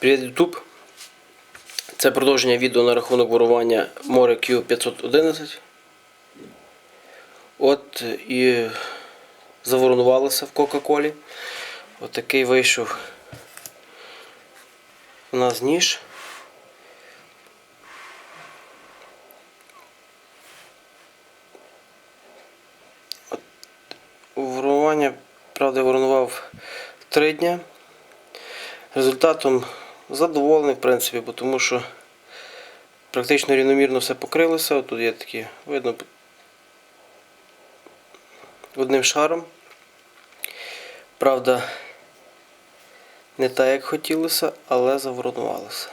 Привіт, YouTube. Це продовження відео на рахунок ворування Море Q511. От і заворонувалося в Кока-Колі. От вийшов у нас ніж. От, Ворування, правда, воронував три дня. Результатом задоволений, в принципі, бо тому що практично рівномірно все покрилося. Тут є такі, видно, одним шаром. Правда, не так, як хотілося, але заворонувалося.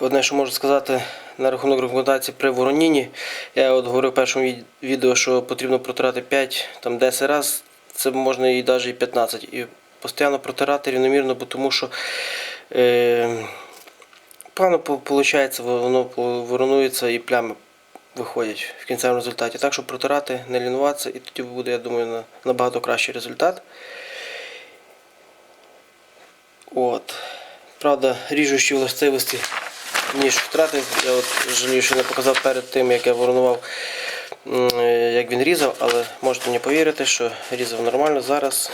Одне, що можу сказати на рахунок рекомендацій при воронінні. Я от говорив в першому відео, що потрібно протирати 5, там 10 разів, це можна і навіть і 15. І постійно протирати рівномірно, бо тому що е, погано виходить, воно воронується і плями виходять в кінцевому результаті. Так що протирати, не лінуватися, і тоді буде, я думаю, набагато кращий результат. От. Правда, ріжучі властивості ніж втратив. Я от жалію, що не показав перед тим, як я воронував, як він різав, але можете мені повірити, що різав нормально. Зараз,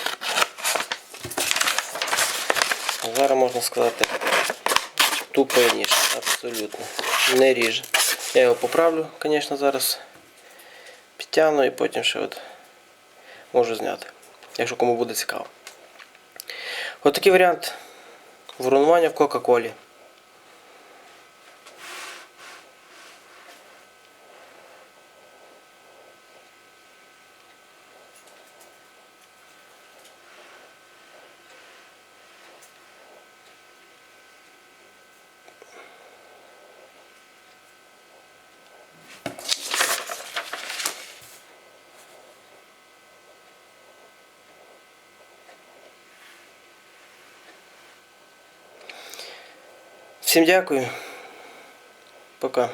зараз можна сказати, тупо ніж, абсолютно. Не ріже. Я його поправлю, звісно, зараз підтягну і потім ще от можу зняти, якщо кому буде цікаво. От такий варіант воронування в Кока-Колі. Всім дякую. Пока.